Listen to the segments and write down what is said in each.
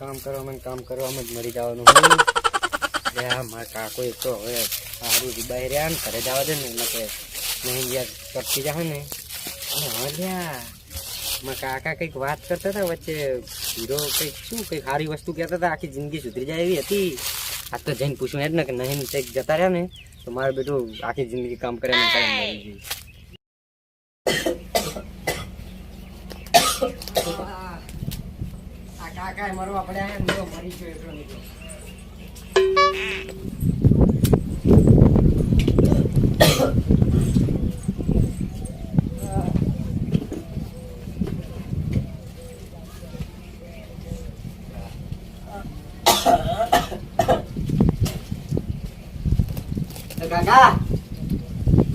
કામ કરવામાં કામ કરવામાં જ મરી જવાનું મારા કાકો એક તો હવે સારું બહાર રહ્યા ને, ઘરે જવા દે ને, એટલે કે નહીં યાર કરતી જાવ ને. અને હવે મારા કાકા કંઈક વાત કરતા હતા વચ્ચે, હીરો કંઈક શું કંઈક સારી વસ્તુ કહેતા હતા, આખી જિંદગી સુધરી જાય એવી હતી. આ તો જઈને પૂછું જ ને કે નહીં કંઈક જતા રહ્યા ને, તો મારું બેટું આખી જિંદગી કામ કરે ને મરી જાય કાકા મરવા પડ્યા એમ જો મરી ગયો એટલો નીકળો કાકા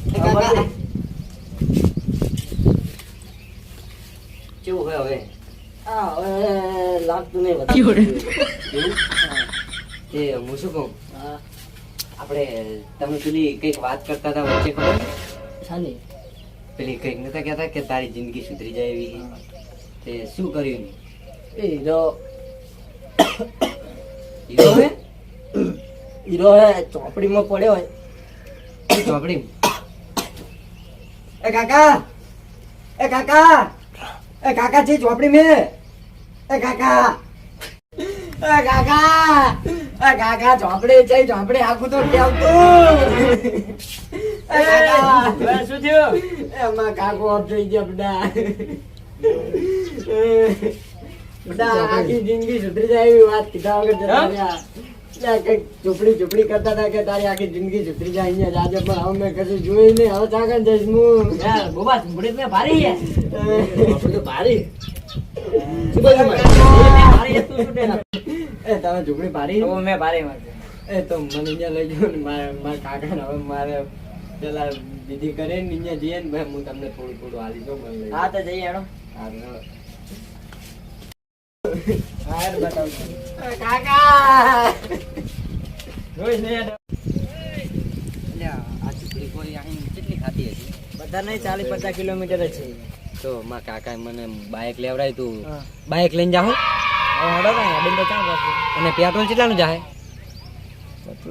એ કાકા કેવું હોય હવે આ હવે તે હું. શું કહું? આપણે તમે પેલી કંઈક વાત કરતા હતા વચ્ચે ખબર? છે? પેલી કંઈક નતા કહેતા કે તારી જિંદગી સુધરી જાય એવી તે શું કર્યું એ હીરો. હીરો હે? હીરો હે ચોપડીમાં પડ્યો હોય. ચોપડી? એ કાકા! એ કાકા! એ કાકા છે ચોપડી મેં? એ કાકા! એ કાકા! કાકા ચોપડી છે ચોપડી આખું તો કેવતું એ કાકા હવે શું થયું? એમાં કાકો ઓફ થઈ ગયા બધા. બધા આખી જિંદગી સુધરી જાય એવી વાત કીધા વગર ચોપડી ચોપડી કરતા હતા કે તારી આખી જિંદગી સુધરી જાય અહીંયા જાજે પણ હવે મેં કશું જોઈ નહીં. હવે ચાકર જઈશ હું. બોબા મેં ભારી ભારી એ તમે ઝૂંપડી ભારી તો મેં ભારી મારી એ તો મને અહીંયા લઈ જાઉં ને મારા મારા કાકા હવે મારે પેલા દીદી કરે ને અહીંયા જઈએ ને ભાઈ હું તમને થોડું થોડું હાલી દઉં મને હા તો જઈએ એનો હા, હા. હા બતાવું કાકા! જોઈશ ને હેડો અલ્યા, આ ઝૂંપડી કોઈ અહીં કેટલી ખાતી હતી? બધા નહીં ચાલીસ પચાસ કિલોમીટર છે. તો મારા કાકાએ મને બાઇક લેવડાવી તું. બાઇક લઈને જાઉં હેડો ને તો ક્યાં પાછું અને પેટ્રોલ કેટલાનું જાહે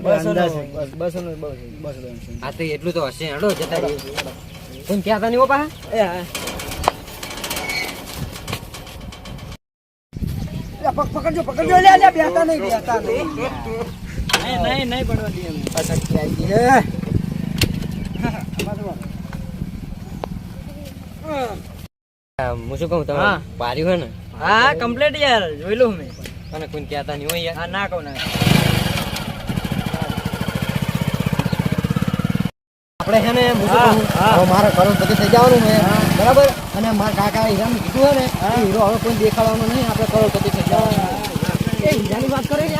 બસો બસ બસો તો એટલું તો હશે હડો જતા રહીએ. કોઈ કહેતા નહીં હો. એ પકડજો પકડજો. લે લે બેતા નહીં બેતા નહીં. નહીં નહીં નહીં પડવા દઈએ અશક્તિ આવી ગઈ હું. શું કહું તમે હા. પાર્યું હોય ને? હા કમ્પ્લીટ યાર જોઈ લઉં મેં. અને કોઈ કહેતા નહીં હોય યાર. હા ના કહું ના આપણે છે ને મારે કરોડપતિ થઈ જવાનું છે. બરાબર? અને મારા કાકા હીરાને કીધું હોય ને હીરો હવે કોઈ દેખાડવાનો નહીં આપણે કરોડપતિ થઈ જવાનું એ હીરાની વાત કરે ને.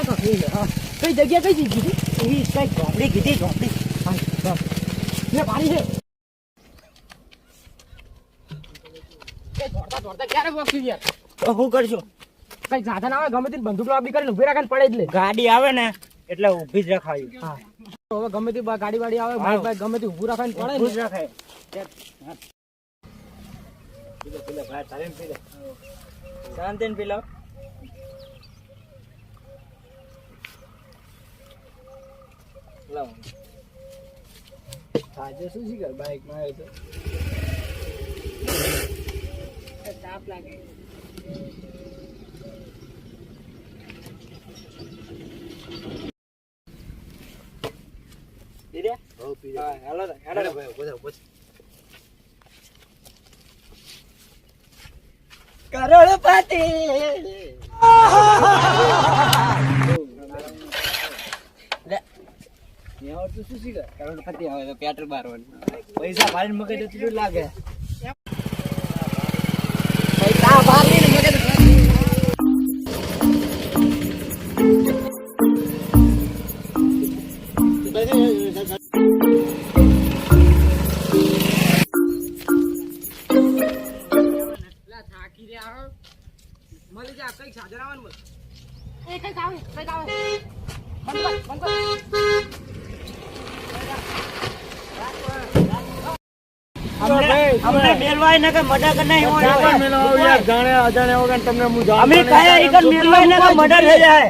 હા. કઈ જગ્યા કઈ કીધી એવી કઈ ઝોપડી કીધી ઝોપડી. લે પાણી છે. દોડતા દોડતા ક્યારે યાર? તો શું કરશું કઈ સાધન આવે ગમે તે બંદૂક લાંબી કરીને ઊભી રાખીને પડે જ લે. ગાડી આવે ને એટલે ઊભી જ રખાવી હા. હવે ગમે તે ગાડી વાડી આવે ભાઈ બાઈક ગમે તે ઊભું રાખીને પડે ઊભું જ ને. રખાય. ભાઈ તારે પીલો. શાંતિને પીલો લાવો. આજે શું શીખર બાઈકમાં આવ્યો તો. તાપ લાગે. કરોડપતિ? કરોડપતિ તો પેટ્રોલ બારવાનું. પૈસા ભારીને મગજ એટલું લાગે? મેલવાય ને કે મર્ડર કરી નાખ્યું હોય. ચાપા મેળવો યાર, જાણે અજાણે વગર તમને હું જાણતો અમે કયા એકન મેલવાય ને કે મર્ડર થઈ જાય.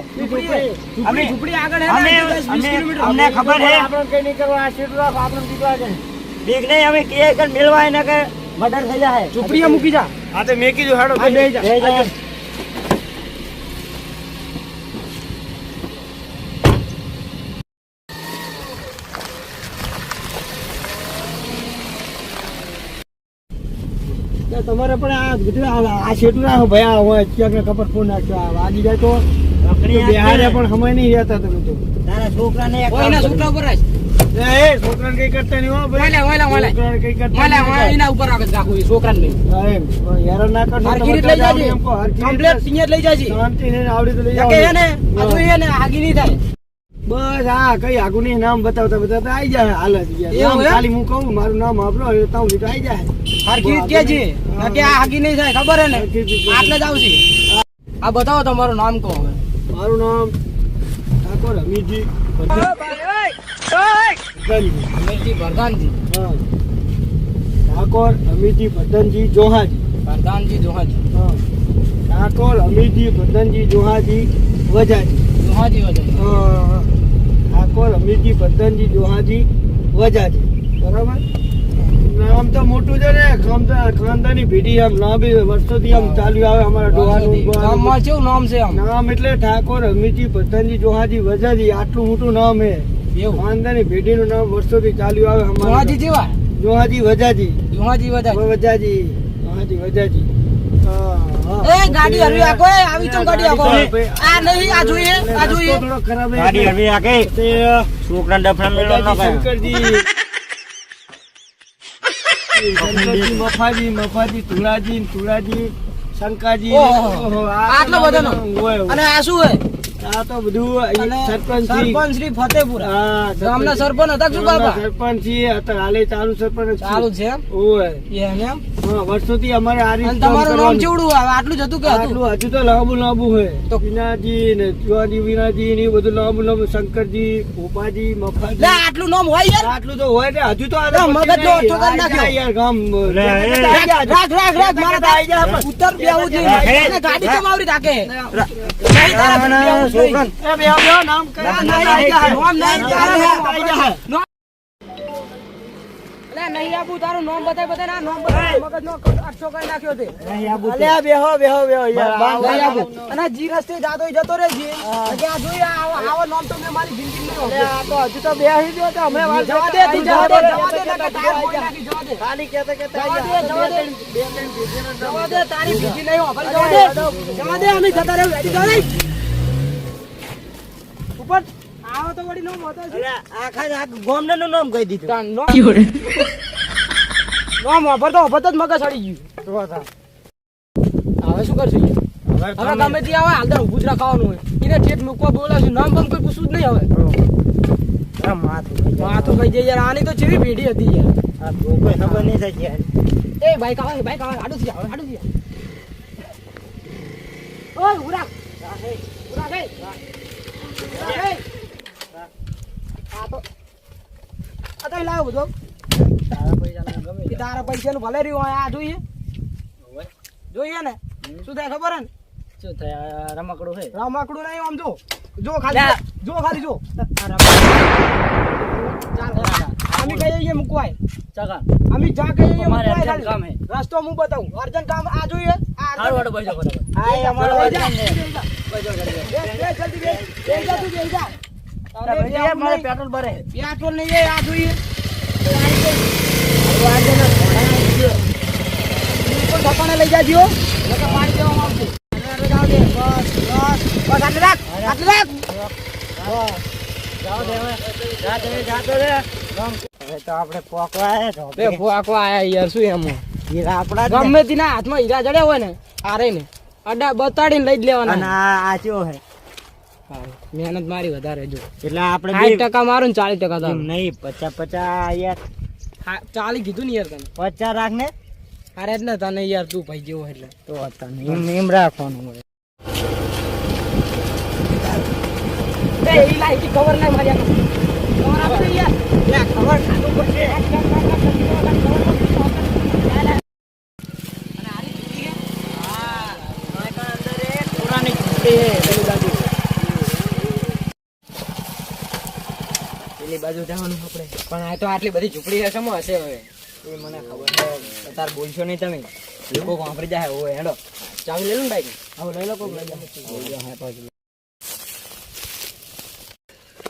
અમે ઝૂંપડી આગળ અમે અમે અમને ખબર છે આપણે કઈ નહીં કરવા, આ સીટ આપણે દીકરા છે. બીક નહીં અમે કયા એકન મેલવાય ને કે મર્ડર થઈ જાય. ઝૂંપડીએ મૂકી જા. તો હેડો આ જા. તમારે પણ આ ગુજરાત આ શેઠું રાખો હોય ક્યાંક ને કપડ ફોન નાખ્યો આ વાગી જાય તો બિહારે પણ સમય નહીં રહેતા તમે તો તારા છોકરાને છોકરા એ, છોકરાને કઈ કરતા નહીં હો ભાઈ. વાયલા, વાયલા, વાયલા. કઈ કરતા વાયલા, એના ઉપર આગળ રાખો એ છોકરાને નહીં. ના લઈ જાજે. જાવ કમ્પ્લેટ સિંહ જ લઈ જાજે. શાંતિથી ને આવડી તો લઈ કે આ ને આગી નહીં થાય બસ હા કઈ આગુ નહીં નામ બતાવતા બતાવતા આવી જાય હાલ? ખાલી હું કહું મારું નામ આપલો તું તાવ લીધું આવી જાય હરખી રીત કે છે કે આ હગી નહીં થાય ખબર હે ને? આટલે જ આવશે આ બતાવો તમારું નામ કહો હવે. મારું નામ ઠાકોર ભદ્રનજી. અમીરજી પ્રધાનજી હા. ઠાકોર હમીરજી ભદ્રનજી જોહાજી. પ્રધાનજી જોહાજી. હા. ઠાકોર હમીરજી ભદ્રનજી જોહાજી વજાજી. જોહાજી વજન હા. ઠાકોર હમીરજી ભદ્રનજી જોહાજી વજાજી. બરાબર? નામ તો મોટું છે ને ખાનદા- ખાનદાની ભીડી આમ લાંબી વર્ષોથી આમ ચાલ્યું આવે અમારા ડોહાનું બોહાનું. ગામમાં કેવું નામ છે આમ? નામ એટલે ઠાકોર હમીરજી પતંજી જોહાજી વજાજી આટલું મોટું નામ હે એવું? ખાનદાની પેઢીનું નામ વર્ષોથી ચાલ્યું આવે અમારા જોહાજી જેવા? જોહાજી વજાજી. જોહાજી વજાજી. વજાજી. જોહાજી વજાજી. એ ગાડી હરવી આખો આવી તો ગાડી આખો ભાઈ, આ નહીં આ જોઈએ આ જોઈએ. થોડો ખરાબ હે. ગાડી હરવી આ કઈ તે છોકરાને ડફડા મેળવા ન વજાજી કરે શંકરજી. શંકરજી મફાજી મફાજી તુળાજી તુળાજી શંકાજી આટલો હોય, હોય. અને આ શું હે આ તો બધું સરપંચ શ્રી. સરપંચ. શ્રી ફતેપુરા. હા, ગામના સરપંચ હતા શું બાબા સરપંચ છીએ અત્યારે હાલે ચાલુ સરપંચ. ચાલુ છે એમ? ઓય. એમ એમ? વર્ષોથી અમારે આ રીતે તમારું નામ જેવડું આવે? આટલું જ હતું કે આટલું હજુ તો લાંબુ લાંબુ હોય તો- વિનાજી ને જુવાજી વિનાજી ને બધું લાંબુ લાંબુ શંકરજી ભોપાજી મફાજી. આટલું નામ હોય યાર. આટલું તો હોય ને હજુ તો આ મગજ નો ઓછો કરી નાખ્યો. યાર ગામ રાખ રાખ રાખ મારા આઈ જા ઉત્તર બેહવું જ રાખે. અને ગાડી કેમ આવરી રાખે. નહીં નહીં. બે નામ કરે. ના, ના, નામ નહીં, જા, જા. લે નહીં આપું તારું નામ બતાય બતાય આ નામ બતાય મગજનો અટસો કરી નાખ્યો છે. અલ્યા, બેહો બેહો બેહો યાર નહીં બાર અને જી રસ્તે જાતો જતો રહેજે. કે આ જોઈએ આવો આવો નામ તો મેં મારી જિંદગીમાં નહીં અલ્યા, આ તો હજુ તો બેહી ગયો તો હમણાં વાર જવા દે તું જવા દે જવા દે. નકર ટાયર ફોડી નાખી, જવા દે. ખાલી કહેતા કહેતા જવા દે, જવા દે. બે ત્રણ ભેગીનો નામ જવા દે તારી બીજી નહીં વાપરી જવા દે. જવા દે અમે જતા રહ્યો વેડી જવા દે. ઉપર. આવો તો છે આખા જ આ નામ કહી દીધું તાન નો નામ વાપરતો વાપરતો જ મગજ સડી ગયું હવે શું કરશું હવે ગમે તે આવે હાલ તો ઊભું જ રખાવાનું હોય એને ઠેઠ મૂકવા બોલાવશું નામ બામ કોઈ પૂછવું જ નહીં હવે માથું થઈ જાય. માથું કહી દે યાર આની તો ચેવી પેઢી હતી યાર આ તો કોઈ ખબર નહીં થતી યાર. એ બાઈક આવે બાઈક આવે હાડું થી આવે થી ઓય ઉરા ઉરા ગઈ ઉરા તો આ તો લાવ બધો. તારા પૈસા ભલે રહ્યું આ જોઈએ. જોઈએ ને? શું થાય ખબર ને? શું થાય? રમકડું છે? રમકડું નહીં આમ જો. જો ખાલી જો. ખાલી જો. અમે કહીએ છીએ મૂકવાય. ચકા. અમે જા કહીએ છીએ મૂકવાય કામ ખાલી રસ્તો હું બતાવું. અર્જન કામ આ જોઈએ. આ હારું અર્જન્ટ- વાળો બરાબર આ અમારો બે જા, છે. પૈસા કરી દે. બે, બે, જલ્દી બે. બે જા તું બે જા. પેટ્રોલ ભરે. પેટ્રોલ નહીં આ જોઈએ. લઈ જાજો આવશે બસ બસ. બસ આટલે રાખ આટલે રાખ. ગમે. તેના હાથમાં હીરા જડ્યા હોય ને આરે ને અડા બતાડીને લઈ જ લેવાના. આ ચો હે. મહેનત મારી વધારે જો. એટલે આપણે સાઠ ટકા મારું ને ચાલીસ ટકા તારું. નહીં પચાસ પચાસ યાર. હા, ચાલી કીધું ને યાર તને. પચાસ રાખ ને. અરે જ ને તને યાર તું ભાઈ જેવો એટલે. તો તને એમ એમ રાખવાનું હોય. એ ઈ કવર ના માર્યા કવર યાર. ખબર કવર પડશે પુરાની ઝૂંપડી હે પેલી બાજુ પેલી બાજુ જવાનું આપણે. પણ આ તો આટલી બધી ઝૂંપડી હશે હશે હવે? એ મને ખબર છે. તાર બોલશો નહીં તમે. લોકો વાપરી જાય હોય હેડો. ચાવી લઈ લો ને બાઈક. હવે લઈ લો કોઈ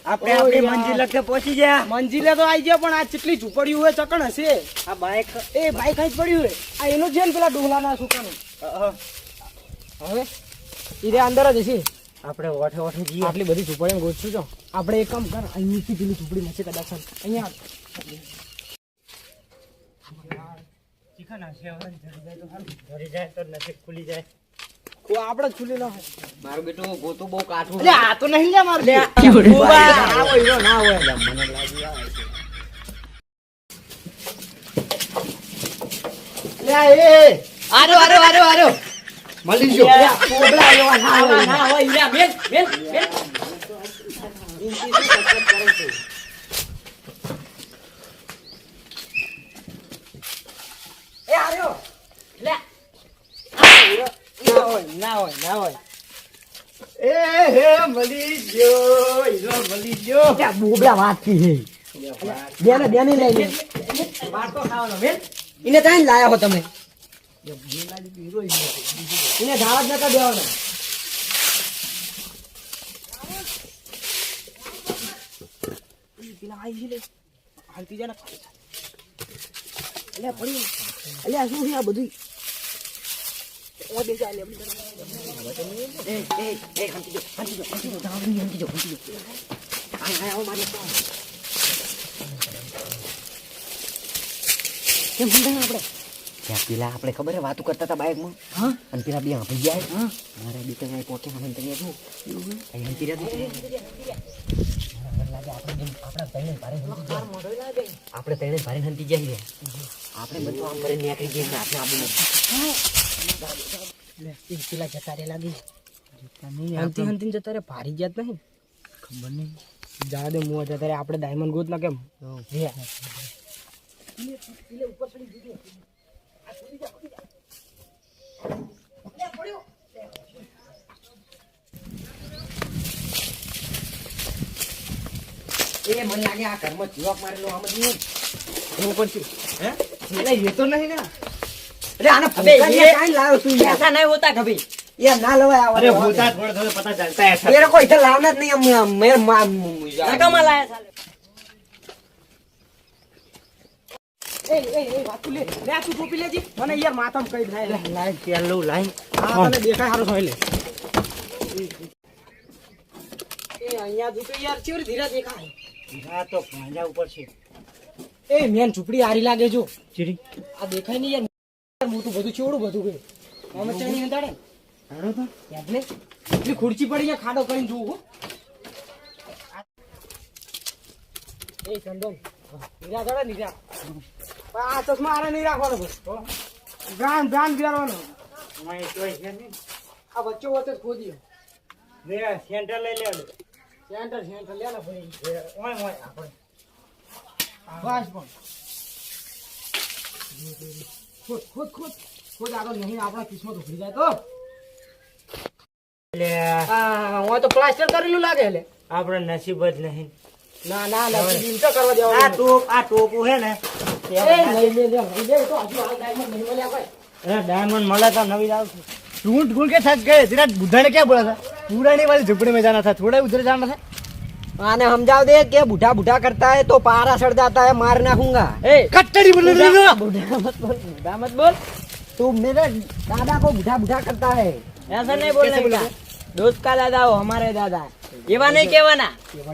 આપણે આપણી મંજિલ કે પહોંચી ગયા. મંજિલે તો આવી ગયા પણ આ કેટલી ઝૂંપડીઓ હોય ચકણ હશે. આ બાઈક. એ બાઈક જ પડ્યું હોય. આ એનું છે ને પેલા ડુંગલાના સુકાનું. હવે? ઈ અંદર જ હશે. આપણે ઓઠે ઓઠે જઈએ. આટલી બધી ઝૂંપડીઓ ગોઠશું છો આપણે એક કામ કર અહીંથી પેલી ઝૂંપડી મળશે કદાચ અહીંયા ઘરે જાય તો નસીબ ખુલી જાય. તો આપણે જ ખુલી ના હોય. મારું બેટું ગોતું બહુ કાઠું. એટલે આ તો નહીં લે મારું લે, ઊભા, ના હોય ઈરો, ના હોય. એટલે મને લાગી આવે છે. લે એ. આરો આરો આરો આરો. મળી જો લે, કોબળા એવા ના હોય ના હોય ઈલા, બેન બેન બેન. એ આર્યો લે. ના હોય ના હોય ના હોય. એ હે મળી ગયો હીરો મળી ગયો ત્યાં બોબડા વાતથી હે બેને બેની લઈ લે. બાટકો ખાવાનો બેન. એને ત્યાં લાયા હો તમે? એને ધાવા જ નતા દેવાના. પેલા આઈ લે. હાલતી જા ને પડી. અલ્યા શું છે આ બધું આવો આપણે ત્યાં પેલા આપણે ખબર હે વાતું કરતા હતા બાઇકમાં હા અને પેલા બે ભાઈ જાય હા મારા રહ્યા આપણે તઈને ભારે હંતી જાય આપણે બધું આમ કરીને નીકળી જઈએ આપણે એ પેલા જતા રે લાગી હંતી હંતી જતા રે ભારી જાત નહીં ખબર નહીં જા દે મુવા જતા રે આપણે ડાયમંડ ગોત ના કેમ હે એ મને લાગે આ ઘરમાં જીવાક મારેલો આમ જ નહીં હું પણ છું. હે? એટલે એ તો નહીં ને. અરે આને ભૂકા ને કાઈ લાવ તું યાર? નહીં હોતા કે ભાઈ? ના લવાય આવા અરે હોતા થોડે થોડે પતા ચાલતા હે મેરે કોઈ તો લાવના જ નહીં અમે મેરમાં મુજા કામાં લાયા સાલે મને યાર માથામાં કઈ થાય. લાઈન તેલ દેખાય સારું હોય એ અહીંયા જો યાર ધીરા દેખાય? તો પાંજા ઉપર છે. એ મેન ઝૂપડી આરી લાગે જો. ચીડી. આ દેખાય નહીં યાર. મોટું બધું ચેવડું બધું ખુરચી પડી ને ખાડો કરીને જોવું એ આ ચશ્મા આરે નહીં રાખવાનો બ્રાન્ડ બ્રાન્ડ પહેરવાનો અમારે છે આ વચ્ચે વચ્ચે ખોદી લે સેન્ટર લઈ લે. સેન્ટર સેન્ટર લે ને ભાઈ. ઓય ઓય આપણે બસ પણ. ખુદ ખુદ ખુદ. ખોદ આગળ નહીં આપણા કિસ્મત ઉભરી જાય તો. એટલે તો પ્લાસ્ટર કરેલું લાગે એટલે આપણે નસીબ જ નહીં. ના ના ના તો કરવા આ દેવાનું ટોપ આ ટોપું હે ને. તે એ લઈ લે લે લઈ લે તો હજુ હાલ ડાયમંડ નહીં મળ્યા ભાઈ અરે ડાયમંડ મળે તો નવી लाओ ढूंढ ढूंढ के थक गए तेरा बुढ़ा ने क्या बोला था पुरानी वाली झुपड़ी में जाना था थोड़ा उधर जाना था आने समझाओ दे कि बूढ़ा बूढ़ा करता है तो पारा सड़ जाता है मार नाखूंगा ए कट्टड़ी बोल रही हो बूढ़ा मत बोल बूढ़ा मत बोल तू मेरे दादा को बूढ़ा बूढ़ा करता है ऐसा नहीं बोलने का दोस्त का दादा हो हमारे दादा એવા નહીં કહેવાના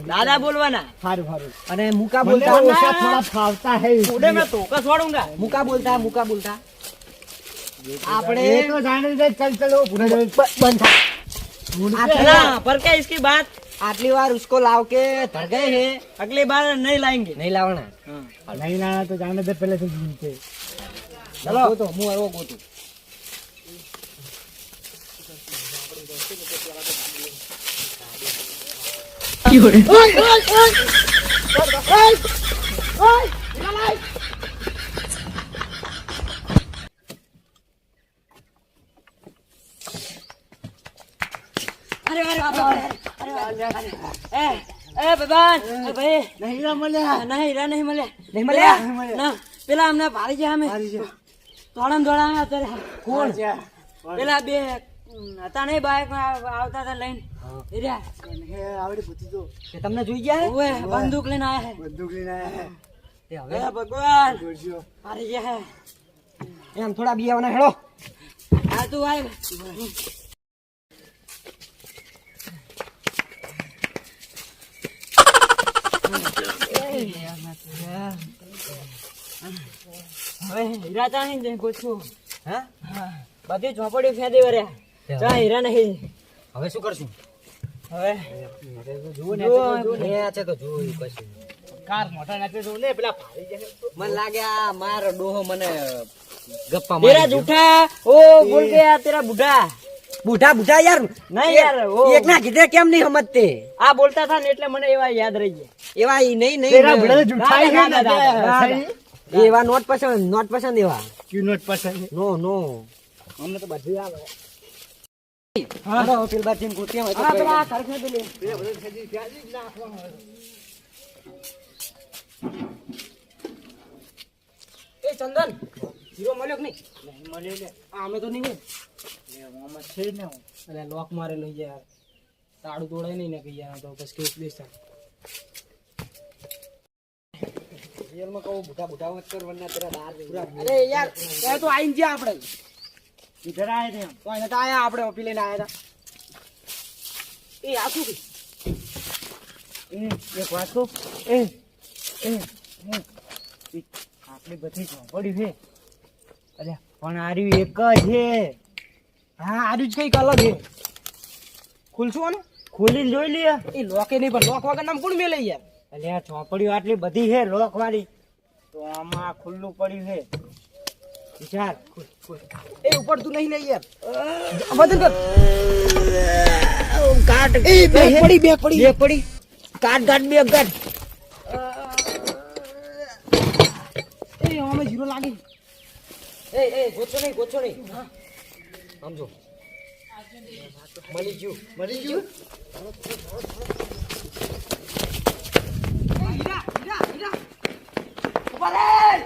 દાદા બોલવાના फारू फारू अरे मुका बोलता बोलता है ओसा थोड़ा फावता है ઉડે મેં તો કસ વાળુંગા मुका बोलता है मुका बोलता આપણે ये तो जाने दे चल चलो पूरा બ- બંધ થા આટલી ना વાર- पर क्या इसकी बात આટલી વાર उसको लाव के धर गए हैं अगली बार नहीं लाएंगे नहीं लावना नहीं लाना तो जाने दे पहले से ढूंढते ચલો તો હું આવ્યો কি করে અરે અરે અરે અરે હીરા નહીં મળ્યા. મળ્યા. પેલા અમને ભારી છે અમે. દોડામ દોડા અત્યારે. પેલા બે હતા નહીં બાઈક આવતા હતા લઈને. એ આવડે પૂછી તો એ તમને જોઈ ગયા હે? બંદૂક લઈને આયા હે. બંદૂક લઈને આયા એ હવે? ભગવાન. જોજો. હારી ગયા હે. એમ થોડા બિયાવાના હેડો આ તું આય. હવે હીરા ચા નહીં પૂછું. હા? બધી ઝોપડીઓ ફેંદી વર્યા ચા હીરા નહીં. હવે શું કરશું? મને લાગે આ મારો ડોહો મને ગપ્પા તેરા જૂઠા? ઓ બોલ કે યાર તેરા બુઢા. બુઢા બુઢા યાર. નહીં યાર, એક ના કીધે કેમ નહીં સમજતે? આ બોલતા હતા ને એટલે મને એવા યાદ રહી ગયા. એવા ઈ નહીં નહીં તેરા જૂઠાઈ ને? એવા નોટ પસંદ નોટ પસંદ એવા. ક્યુ નોટ પસંદ? નો નો. અમને તો બધું આવે. હા પેલ બાદ જેમ ગોત્યા હોય તો હા કઈ પેલા નહીં. ખરખે પેલી એ ચંદન હીરો મળ્યો કે નહીં મળે લે આ તો નહીં હોય. આમાં છે ને અરે લોક મારેલો યાર તાળું તોડાય નહીં ને કે યાર તો બસ કેસ બેસ. રિયલમાં કહું બુઢા બુઢા વચ્ચે કર વરના તેરા અરે યાર તો આઈને ગયા આપણે ઇધર આયા આપણે ઓપી લઈને હતા એ આખું એ વાત કહું? એ આપણી બધી ચોપડી છે. અરે પણ આર્યું એક જ છે. હા આર્યું જ કંઈક અલગ છે. ખુલશું ને ખોલીને જોઈ લે એ લોકે નહીં પણ લોક વગર નામ કોણ મેલે યાર? એટલે આ ચોપડીઓ આટલી બધી છે લોક વાળી. તો આમાં ખુલ્લું પડ્યું છે. વિચાર ખુશ એ ઉપર તું નહીં લઈ યાર. બદલ કર. કાટ. એ બે પડી બે પડી. બે પડી. કાટ કાટ બે કાટ. એ અમે જીરો લાગી. એ એ ગોચો નહીં ગોચો નહીં. સમજો મળી ગયું. મરી ગયું? લે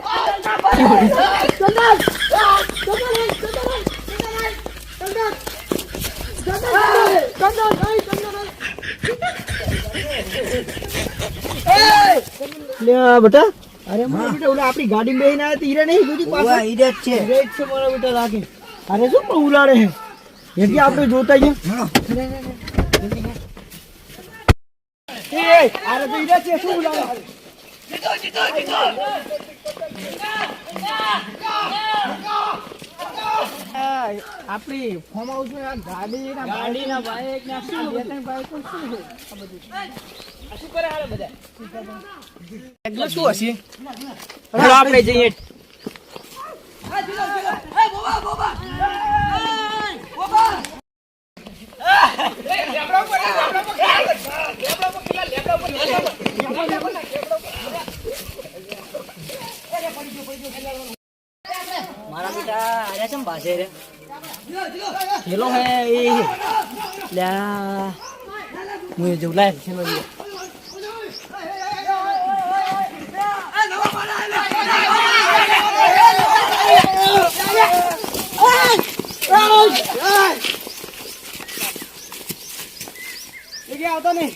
બેટા અરે મારા બેટા ઓલા આપણી ગાડી બેહીને હતી હીરા નહીં ગુજી પાસે ઈરે જ. છે ઈરે છે મારા બેટા રાખે અરે શું પણ ઉલાડે હે એથી આપણે જોતા છે અરે ઈરે છે શું ઉલાડે જીતો જીતો ફોર્મ હાઉસમાં ગાડી ના ગાડી ના બાઈક ના શું? બે ત્રણ બાઈકો શું છે? આ બધું. શું કરે હાલે બધા? એટલે શું હશે? ચલો આપણે જઈએ. મારા બેટા આયા કેમ બાસે રે ખેલો હે લ્યા હું જો લાય ખેલો લ્યો આવતો નહીં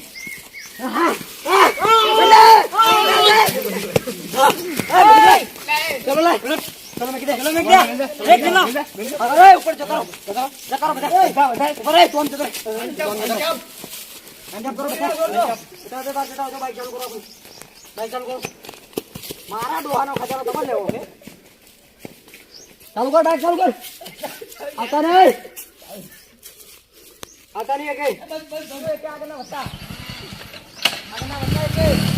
ચલો મેકી દે ચલો મેકી દે એક જનો અરે ઉપર જકરો જકરો બધા. એ ઉપર એ તું જકરો ચાલુ કર બાઈક ચાલુ કર. આતા ને આતા નહીં કે? આગળ ના આગળ ના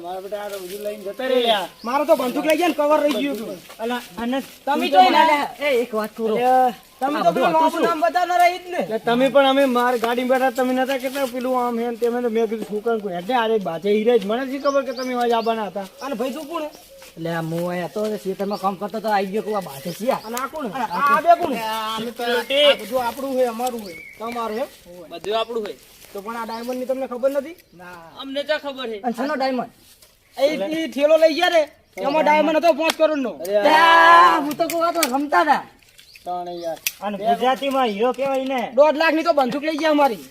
મારા બેટા આ બધું લઈને જતા રહ્યા. મારો તો બંદૂક લઈ ગયા ને કવર રહી ગયું હતું. અલા અને તમે તો તો એ એક વાત કરો તમે તો પેલું હતું નામ બતાવનારા ઈ જ ને. તમે પણ અમે માર ગાડી બેઠા તમે નતા કેટલા પેલું આમ હે તેમ તો મેં કીધું છોકરા કોઈ હેડે આરે બાજે હીરે જ મને શી ખબર કે તમે આજે આવવાના હતા. અને ભાઈ તું કોણ એટલે આ હું અહીંયા હતો ખેતરમાં કામ કરતો તો આવી ગયો કુવા બાથે શિયા અને આ કોણ આ આ બે કોણ આ બધું આપણું હોય અમારું હોય તમારું એમ બધું આપણું હોય તો પણ આ ડાયમંડની તમને ખબર નથી? અમને તો ખબર છે. અને શેનો ડાયમંડ એ ઠેલો લઈ ગયા રે. એમાં ડાયમંડ હતો પાંચ કરોડ નો તો કહું તો દોઢ લાખ તો બંદૂક લઈ ગયા અમારી.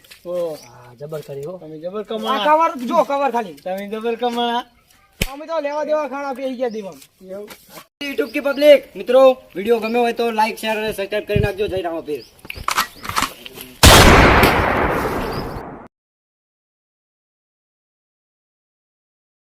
જો કવર ખાલી. તમે જબર કમા અમે તો લેવા દેવા ખાણા પી ગયા દીવા યુટ્યુબ મિત્રો વીડિયો ગમ્યો હોય તો લાઈક શેર અને સબસ્ક્રાઇબ કરી નાખજો. જય રામ